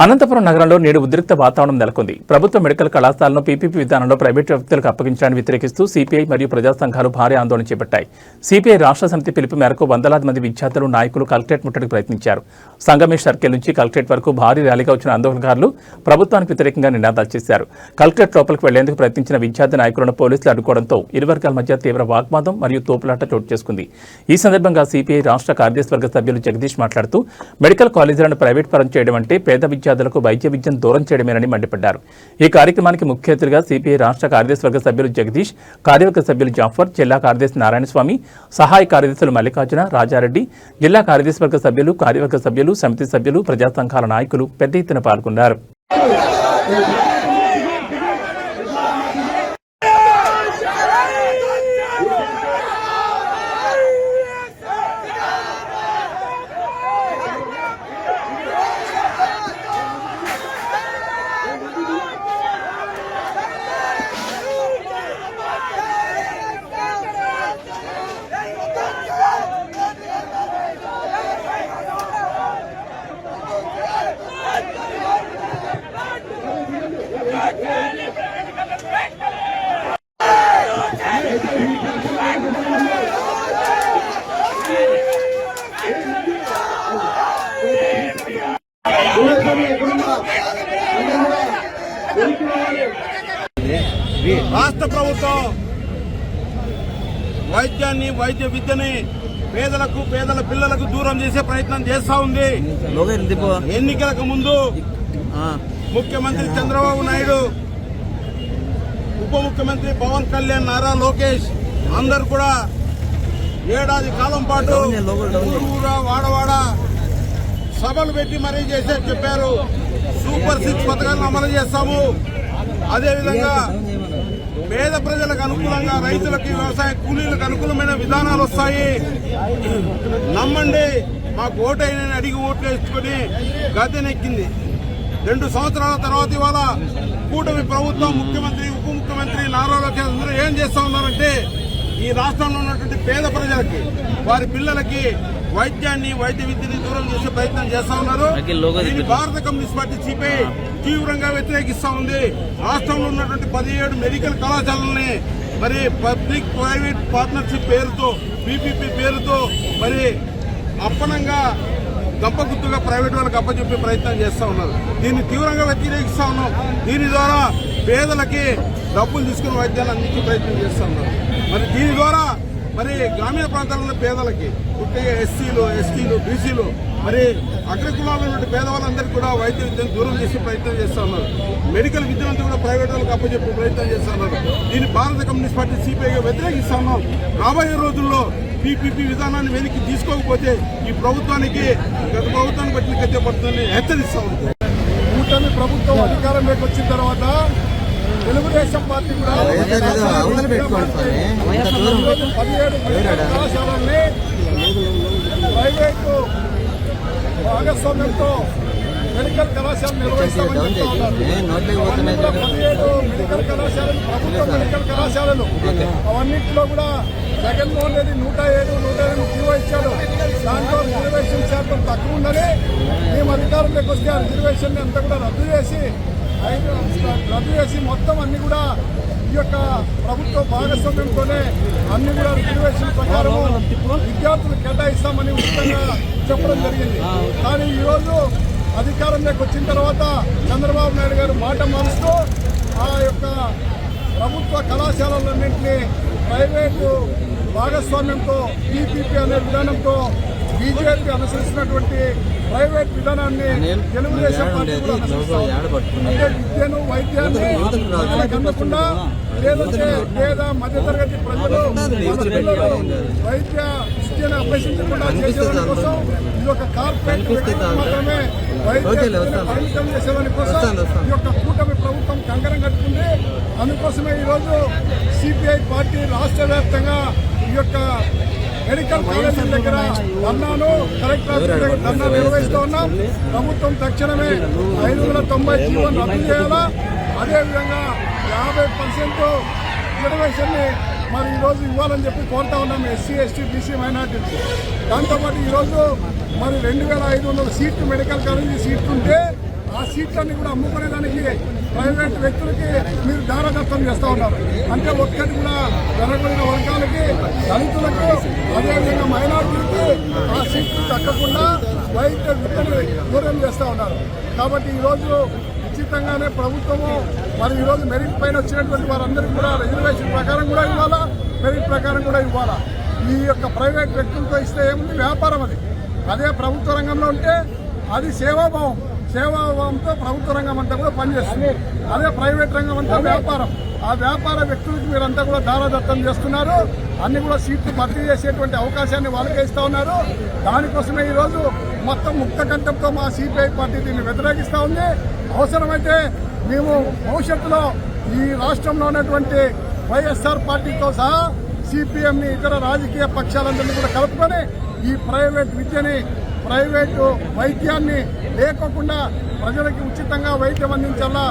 అనంతపురం నగరంలో నేడు ఉద్రిక్త వాతావరణం నెలకొంది. ప్రభుత్వ మెడికల్ కళాశాలను పీపీపీ విధానంలో ప్రైవేటు వ్యక్తులకు అప్పగించడాన్ని వ్యతిరేకిస్తూ సిపిఐ మరియు ప్రజా సంఘాలు భారీ ఆందోళన చేపట్టాయి. సిపిఐ రాష్ట్ర సమితి పిలుపు మేరకు వందలాది మంది విద్యార్థులు నాయకులు కలెక్టరేట్ ముట్టడికి ప్రయత్నించారు. సంగమేష్ సర్కిల్ నుంచి కలెక్టరేట్ వరకు భారీ ర్యాలీగా వచ్చిన ఆందోళనకారులు ప్రభుత్వానికి వ్యతిరేకంగా నినాదాలు చేశారు. కలెక్టరేట్ లోపలికి వెళ్ళేందుకు ప్రయత్నించిన విద్యార్థి నాయకులను పోలీసులు అడ్డుకోవడంతో ఇరు వర్గాల మధ్య తీవ్ర వాగ్వాదం మరియు తోపులాట చోటు చేసుకుంది. ఈ సందర్భంగా సిపిఐ రాష్ట్ర కార్యవర్గ సభ్యులు జగదీష్ మాట్లాడుతూ మెడికల్ కాలేజీలను ప్రైవేట్ పరం చేయడం అంటే పేద విద్యార్థులకు వైద్య విద్యను దూరం చేయడమేనని మండిపడ్డారు. ఈ కార్యక్రమానికి ముఖ్య అతిథిగా సిపిఐ రాష్ట్ర కార్యదర్శివర్గ సభ్యులు జగదీష్ కార్యవర్గ సభ్యులు జాఫర్ జిల్లా కార్యదర్శి నారాయణస్వామి సహాయ కార్యదర్శులు మల్లికార్జున రాజారెడ్డి జిల్లా కార్యదర్శివర్గ సభ్యులు కార్యవర్గ సభ్యులు సమితి సభ్యులు ప్రజా సంఘాల నాయకులు పెద్ద ఎత్తున పాల్గొన్నారు. రాష్ట్ర ప్రభుత్వం వైద్యాన్ని వైద్య విద్యని పేదలకు పేదల పిల్లలకు దూరం చేసే ప్రయత్నం చేస్తా ఉంది. ఎన్నికలకు ముందు ముఖ్యమంత్రి చంద్రబాబు నాయుడు ఉప ముఖ్యమంత్రి పవన్ కళ్యాణ్ నారా లోకేష్ అందరు కూడా ఏడాది కాలం పాటు ఊరు ఊరా వాడవాడ సభలు పెట్టి మరీ చేసే చెప్పారు. సూపర్ సిక్స్ పథకాలను అమలు చేస్తాము. అదేవిధంగా పేద ప్రజలకు అనుకూలంగా రైతులకి వ్యవసాయ కూలీలకు అనుకూలమైన విధానాలు వస్తాయి. నమ్మండి మాకు ఓటైన అడిగి ఓట్లు వేసుకొని గద్దెనెక్కింది. రెండు సంవత్సరాల తర్వాత ఇవాళ కూటమి ప్రభుత్వం ముఖ్యమంత్రి ఉప ముఖ్యమంత్రి నారా లోకేష్ అందరూ ఏం చేస్తా ఉన్నారంటే ఈ రాష్ట్రంలో ఉన్నటువంటి పేద ప్రజలకి వారి పిల్లలకి వైద్యాన్ని వైద్య విద్యని దూరం చేసే ప్రయత్నం చేస్తా ఉన్నారు. భారత కమ్యూనిస్ట్ పార్టీ సిపిఐ తీవ్రంగా వ్యతిరేకిస్తా ఉంది. రాష్ట్రంలో ఉన్నటువంటి పదిహేడు మెడికల్ కళాశాలల్ని మరి పబ్లిక్ ప్రైవేట్ పార్ట్నర్షిప్ పేరుతో పీపీపీ పేరుతో మరి అప్పనంగా గంపగుత్తుగా ప్రైవేట్ వాళ్ళకి అప్పచెప్పే ప్రయత్నం చేస్తా ఉన్నారు. దీన్ని తీవ్రంగా వ్యతిరేకిస్తా ఉన్నాం. దీని ద్వారా పేదలకి డబ్బులు తీసుకుని వైద్యాలు అందించే ప్రయత్నం చేస్తూ ఉన్నారు. మరి దీని ద్వారా మరి గ్రామీణ ప్రాంతాల్లో పేదలకి ముఖ్యంగా ఎస్సీలు ఎస్టీలు బీసీలు మరి అగ్రకులాల్లో ఉన్న పేదవాళ్ళందరికీ కూడా వైద్య విద్యను దూరం చేసే ప్రయత్నం చేస్తా ఉన్నారు. మెడికల్ విద్యనంతా కూడా ప్రైవేట్ వాళ్ళకి అప్పచెప్పే ప్రయత్నం చేస్తా ఉన్నారు. దీన్ని భారత కమ్యూనిస్ట్ పార్టీ సిపిఐగా వ్యతిరేకిస్తా ఉన్నాం. రాబోయే రోజుల్లో పీపీపీ విధానాన్ని వెనక్కి తీసుకోకపోతే ఈ ప్రభుత్వానికి గత ప్రభుత్వాన్ని బట్టి గద్దె పడుతుందని హెచ్చరిస్తా ఉంది కూటమి ప్రభుత్వం అధికారంలోకి వచ్చిన తర్వాత తెలుగుదేశం పార్టీ కూడా పదిహేడు కళాశాలల్ని ప్రైవేటు భాగస్వామ్యంతో మెడికల్ కళాశాల నిర్వహిస్తామని పదిహేడు మెడికల్ కళాశాలలు ప్రభుత్వ మెడికల్ కళాశాలలు. అవన్నింటిలో కూడా జగన్మోహన్ రెడ్డి నూట ఏడు నూట ఎనిమిది జీవో ఇచ్చాడు. దాంట్లో రిజర్వేషన్ శాతం తక్కువ ఉందని మేము అధికారంలోకి వస్తే ఆ రిజర్వేషన్ అంతా కూడా రద్దు చేసి మొత్తం అన్ని కూడా ఈ యొక్క ప్రభుత్వ భాగస్వామ్యంతోనే అన్ని కూడా రిజర్వేషన్ ప్రకారం విద్యార్థులు కేటాయిస్తామని ఉచితంగా చెప్పడం జరిగింది. కానీ ఈరోజు అధికారంలోకి వచ్చిన తర్వాత చంద్రబాబు నాయుడు గారు మాట మారుస్తూ ఆ యొక్క ప్రభుత్వ కళాశాలలన్నింటినీ ప్రైవేటు భాగస్వామ్యంతో పీపీపీ అనే విధానంతో బీజేపీ అనుసరిస్తున్నటువంటి ప్రైవేట్ విధానాన్ని నేను- తెలుగుదేశం పార్టీ? అంటే విద్యను వైద్యాన్ని అందకుండా లేదంటే పేద మధ్యతరగతి ప్రజలు వైద్య విద్యను అభ్యసించకుండా చేసేదాని కోసం ఇది ఒక కార్పొరేట్ మాత్రమే వైద్య చేసేదాని కోసం. ఈ యొక్క కూటమి ప్రభుత్వం కంకణం కట్టుకుంది. అందుకోసమే ఈరోజు సిపిఐ పార్టీ రాష్ట్ర వ్యాప్తంగా ఈ యొక్క మెడికల్ కాలేజీల దగ్గర ధర్నాను కలెక్టర్ ధర్నా నిర్వహిస్తూ ఉన్నాం. ప్రభుత్వం తక్షణమే ఐదు వందల తొంభై జీవోని రద్దు చేయాలా? అదేవిధంగా యాభై పర్సెంట్ రిజర్వేషన్ని మరి ఈరోజు ఇవ్వాలని చెప్పి కోరుతా ఉన్నాం ఎస్సీ ఎస్టీ బీసీ మైనార్టీలకు. దాంతోపాటు ఈరోజు మరి రెండు వేల ఐదు వందల సీట్లు మెడికల్ కాలేజీ సీట్లు ఉంటే ఆ సీట్లన్నీ కూడా అమ్ముకునేదానికి ప్రైవేట్ వ్యక్తులకి మీరు దారదత్తం చేస్తూ ఉన్నారు. అంటే ఒక్కటి కూడా వెనకబడిన వర్గాలకి దళితులకు అదేవిధంగా మైనార్టీలకి ఆ సీట్లు దక్కకుండా వైద్య విద్యను దూరం చేస్తూ ఉన్నారు. కాబట్టి ఈరోజు ఉచితంగానే ప్రభుత్వము మరి ఈరోజు మెరిట్ పైన వచ్చినటువంటి వారందరికీ కూడా రిజర్వేషన్ ప్రకారం కూడా ఇవ్వాలా? మెరిట్ ప్రకారం కూడా ఇవ్వాలా? ఈ యొక్క ప్రైవేట్ వ్యక్తులతో ఇస్తే ఏముంది? వ్యాపారం అది. అదే ప్రభుత్వ రంగంలో ఉంటే అది సేవాభావం. సేవాభావంతో ప్రభుత్వ రంగం అంతా కూడా పనిచేస్తుంది. అదే ప్రైవేట్ రంగం అంతా వ్యాపారం. ఆ వ్యాపార వ్యక్తులకు మీరంతా కూడా దారదత్తం చేస్తున్నారు. అన్ని కూడా సీట్లు భర్తీ చేసేటువంటి అవకాశాన్ని వాళ్ళకే ఇస్తా ఉన్నారు. దానికోసమే ఈరోజు మొత్తం ముక్త కంఠంతో మా సిపిఐ పార్టీ దీన్ని వ్యతిరేకిస్తా ఉంది. అవసరమైతే మేము భవిష్యత్తులో ఈ రాష్ట్రంలో ఉన్నటువంటి వైఎస్ఆర్ పార్టీతో సహా సిపిఎం ని ఇతర రాజకీయ పక్షాలందరినీ కూడా కలుపుకొని ఈ ప్రైవేట్ విద్యని ప్రైవేటు వైద్యాన్ని లేకోకుండా ప్రజలకి ఉచితంగా వైద్యం అందించాలా?